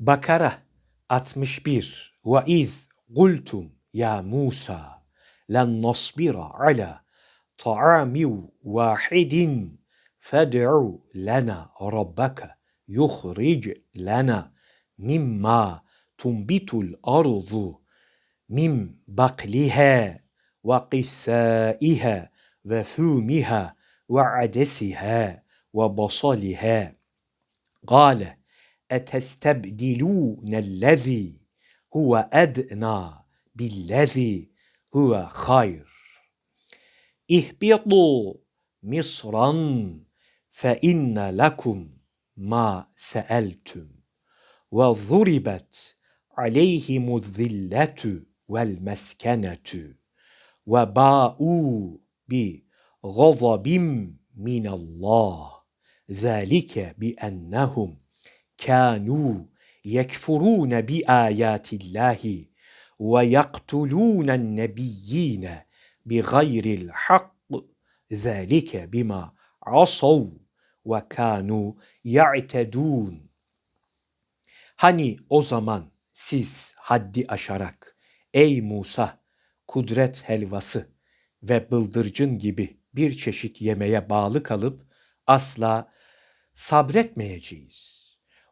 Bakara 61 Ve iz kultum ya Musa len nasbira ala ta'ami vahidin fed'u lena rabbaka yukhric lena mimma tunbitul arzu min bakliha ve qissaiha ve fumiha ve أتستبدلون الذي هو أدنى بالذي هو خير. اهبطوا مصرا فإن لكم ما سألتم وضربت عليهم الذلة والمسكنة وباءوا بغضب من الله ذلك بأنهم kânû yekfurûne bi âyâtillâhi ve yaktulûnen nebiyyîne bi gayril hak zâlike bima asav ve kânû ya'tedûn. Hani o zaman siz haddi aşarak ey Musa kudret helvası ve bıldırcın gibi bir çeşit yemeğe bağlı kalıp asla sabretmeyeceğiz.''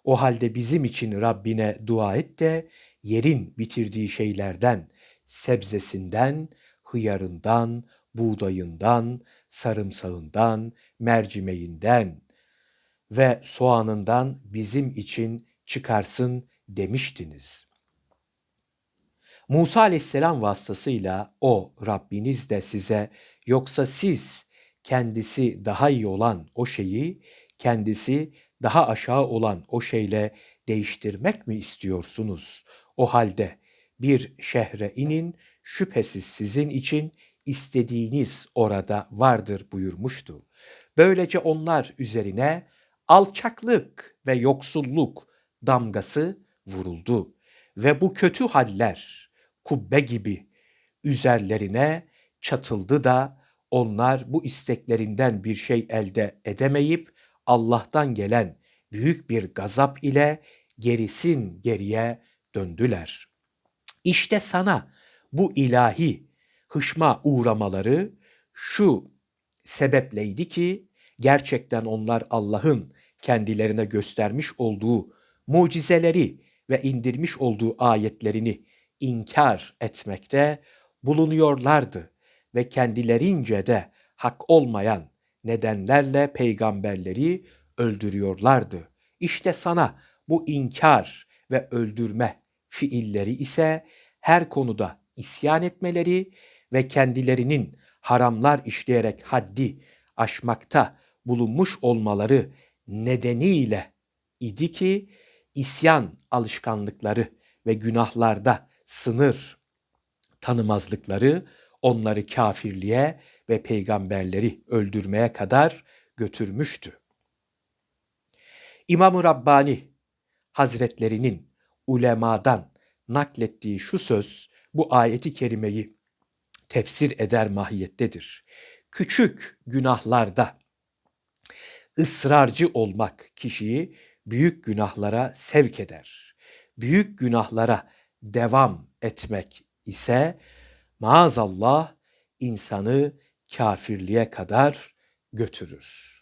O halde bizim için Rabbine dua et de yerin bitirdiği şeylerden, sebzesinden, hıyarından, buğdayından, sarımsağından, mercimeğinden ve soğanından bizim için çıkarsın demiştiniz. Musa aleyhisselam vasıtasıyla o Rabbiniz de size yoksa siz kendisi daha iyi olan o şeyi kendisi daha aşağı olan o şeyle değiştirmek mi istiyorsunuz? O halde bir şehre inin şüphesiz sizin için istediğiniz orada vardır buyurmuştu. Böylece onlar üzerine alçaklık ve yoksulluk damgası vuruldu ve bu kötü haller kubbe gibi üzerlerine çatıldı da onlar bu isteklerinden bir şey elde edemeyip Allah'tan gelen büyük bir gazap ile gerisin geriye döndüler. İşte sana bu ilahi hışma uğramaları şu sebepleydi ki gerçekten onlar Allah'ın kendilerine göstermiş olduğu mucizeleri ve indirmiş olduğu ayetlerini inkar etmekte bulunuyorlardı ve kendilerince de hak olmayan nedenlerle peygamberleri öldürüyorlardı. İşte sana bu inkar ve öldürme fiilleri ise her konuda isyan etmeleri ve kendilerinin haramlar işleyerek haddi aşmakta bulunmuş olmaları nedeniyle idi ki isyan alışkanlıkları ve günahlarda sınır tanımazlıkları onları kafirliğe ve peygamberleri öldürmeye kadar götürmüştü. İmam-ı Rabbani Hazretlerinin ulemadan naklettiği şu söz bu ayeti kerimeyi tefsir eder mahiyettedir. Küçük günahlarda ısrarcı olmak kişiyi büyük günahlara sevk eder. Büyük günahlara devam etmek ise maazallah insanı kafirliğe kadar götürür.